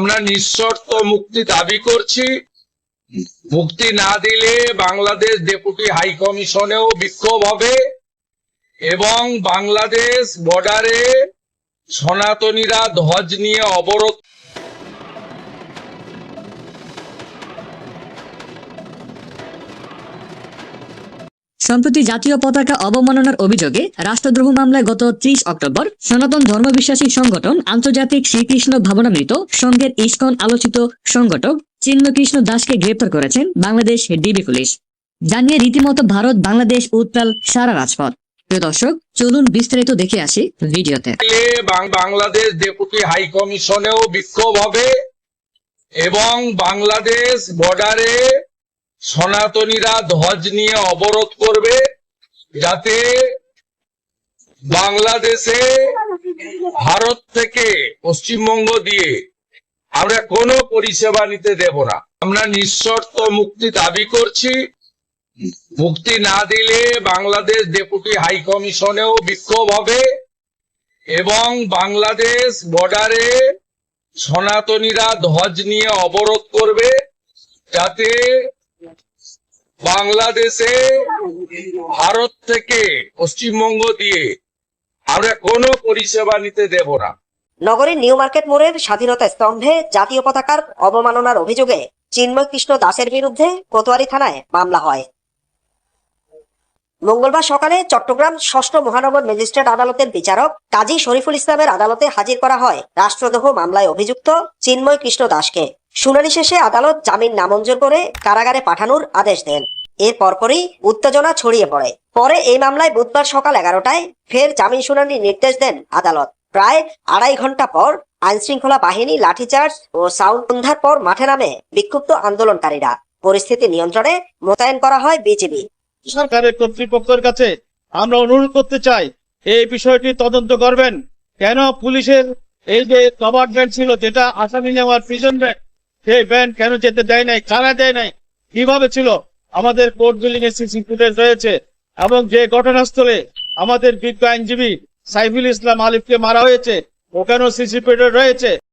আমরা নিঃশর্ত মুক্তি দাবি করছি। মুক্তি না দিলে বাংলাদেশ ডেপুটি হাই কমিশনেও বিক্ষোভ হবে এবং বাংলাদেশ বর্ডারে সনাতনীরা ধ্বজ নিয়ে অবরোধ সম্প্রতি জাতীয় পতাকা অবমাননার অভিযোগে রাষ্ট্রদ্রোহ মামলায় গত ত্রিশ অক্টোবর সনাতন ধর্মবিশ্বাসী সংগঠন আন্তর্জাতিক শ্রীকৃষ্ণ ভাবনামৃত সংঘের ইস্কন আলোচিত সংগঠক চিন্মকৃষ্ণ দাসকে গ্রেপ্তার করেছেন বাংলাদেশ ডিবি পুলিশ। জানিয়ে রীতিমতো ভারত বাংলাদেশ উত্তাল সারা রাজপথ। দর্শক, চলুন বিস্তারিত দেখে আসি ভিডিওতে। বাংলাদেশ ডেপুটি হাই কমিশনেও বিক্ষোভ হবে এবং বাংলাদেশ বর্ডারে সনাতনীরা ধ্বজ নিয়ে অবরোধ করবে যাতে বাংলাদেশে ভারত থেকে পশ্চিমবঙ্গ দিয়ে আমরা কোনো পরিষেবা নিতে দেব না। আমরা নিঃশর্ত মুক্তি দাবি করছি। মুক্তি না দিলে বাংলাদেশ ডেপুটি হাই কমিশনেও বিক্ষোভ হবে এবং বাংলাদেশ বর্ডারে সনাতনীরা ধ্বজ নিয়ে অবরোধ করবে যাতে বাংলাদেশে ভারত থেকে পশ্চিমবঙ্গ দিয়ে আমরা কোনো পরিষেবা নিতে দেব না। নগরীর নিউ মার্কেট মোড়ের স্বাধীনতা স্তম্ভে জাতীয় পতাকার অবমাননার অভিযোগে চিন্ময় কৃষ্ণ দাসের বিরুদ্ধে কোতোয়ারি থানায় মামলা হয়। মঙ্গলবার সকালে চট্টগ্রাম ষষ্ঠ মহানগর ম্যাজিস্ট্রেট আদালতের বিচারক কাজী শরীফুল ইসলামের আদালতে হাজির করা হয়। রাষ্ট্রদ্রোহ মামলায় অভিযুক্ত চিন্ময় কৃষ্ণ দাসকে। শুনানি শেষে আদালত জামিন নামঞ্জুর করে কারাগারে পাঠানোর আদেশ দেন। এর পরপরই উত্তেজনা ছড়িয়ে পড়ে। পরে এই মামলায় বুধবার সকাল এগারোটায় ফের জামিন শুনানির নির্দেশ দেন আদালত। প্রায় আড়াই ঘণ্টা পর আইন শৃঙ্খলা বাহিনী, লাঠিচার্জ ও সাউন্ড সন্ধ্যার পর মাঠে নামে বিক্ষুব্ধ আন্দোলনকারীরা। পরিস্থিতি নিয়ন্ত্রণে মোতায়েন করা হয় বিজিবি। সরকারের কর্তৃপক্ষের কাছে আমরা অনুরোধ করতে চাই, এই বিষয়টি তদন্ত করবেন। কেন পুলিশের এই যে কভার ব্যান্ড ছিল, যেটা আসামি নেওয়ার প্রিজন ব্যান্ড সেই ব্যান্ড কেন যেতে দেয় নাই? কারা দেয় নাই? কীভাবে ছিল? আমাদের কোর্ট বিল্ডিং সিসি ফুটেজ রয়েছে এবং যে ঘটনাস্থলে আমাদের বিজ্ঞ আইনজীবী সাইফুল ইসলাম আলিফকে মারা হয়েছে, ওখানেও সিসি ফুটেজ রয়েছে।